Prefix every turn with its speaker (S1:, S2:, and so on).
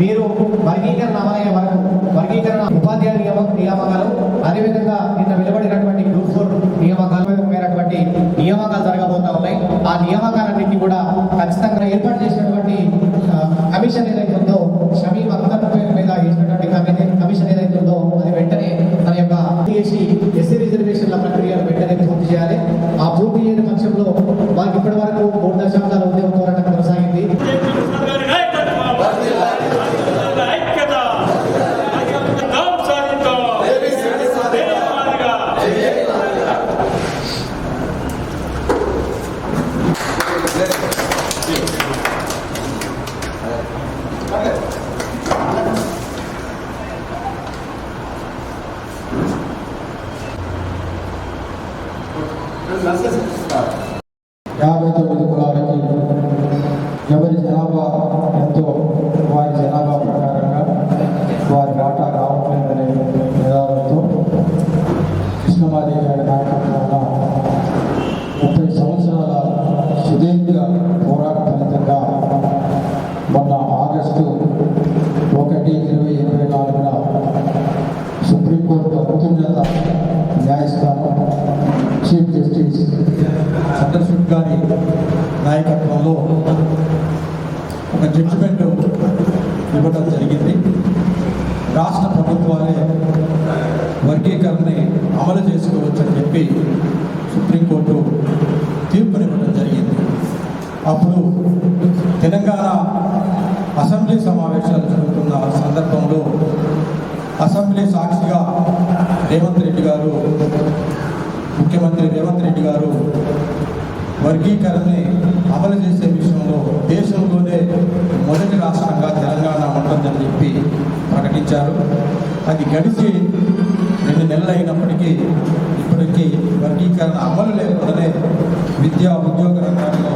S1: మీరు వర్గీకరణ అమలయ్యే వరకు వర్గీకరణ ఉపాధ్యాయ నియమ నియామకాలు అదేవిధంగా నిన్న వెలువడినటువంటి గ్రూప్ ఫోర్ నియామకాలు పోయినటువంటి నియామకాలు జరగబోతా ఉన్నాయి. ఆ నియామకాలన్నింటినీ కూడా ఖచ్చితంగా ఏర్పాటు చేసినటువంటి కమిషన్ ఏదైతే ఉందో షమీ అక్తర్ మీద వేసినటువంటి కమిషన్ ఏదైతే ఉందో అది వెంటనే తన యొక్క ఎస్సీ రిజర్వేషన్ల ప్రక్రియను వెంటనే పూర్తి చేయాలి.
S2: యాభై తొమ్మిది కులాలకి ఎవరి జనాభా ఎంతో వారి జనాభా ప్రకారంగా వారి వాటా రావట్లేదనే నినాదంతో కృష్ణమాదేవి గారి నాయకత్వంలో ముప్పై సంవత్సరాల సుదీర్ఘ పోరాట ఫలితంగా మొన్న ఆగస్టు ఒకటి ఇరవై ఇరవై నాలుగున సుప్రీంకోర్టు అత్యున్నత న్యాయస్థానం చీఫ్ జస్టిస్ చంద్రచూడ్ గారి నాయకత్వంలో ఒక జడ్జిమెంట్ ఇవ్వడం జరిగింది. రాష్ట్ర ప్రభుత్వాలే వర్గీకరణని అమలు చేసుకోవచ్చని చెప్పి సుప్రీంకోర్టు తీర్పునివ్వడం జరిగింది. అప్పుడు తెలంగాణ అసెంబ్లీ సమావేశాలు జరుగుతున్న సందర్భంలో అసెంబ్లీ సాక్షిగా రేవంత్ రెడ్డి గారు ముఖ్యమంత్రి రేవంత్ రెడ్డి గారు వర్గీకరణని అమలు చేసే విషయంలో దేశంలోనే మొదటి రాష్ట్రంగా తెలంగాణ ఉంటుందని చెప్పి ప్రకటించారు. అది గడిచి రెండు నెలలు అయినప్పటికీ ఇప్పటికీ వర్గీకరణ అమలు లేకుండానే విద్యా ఉద్యోగ రంగాల్లో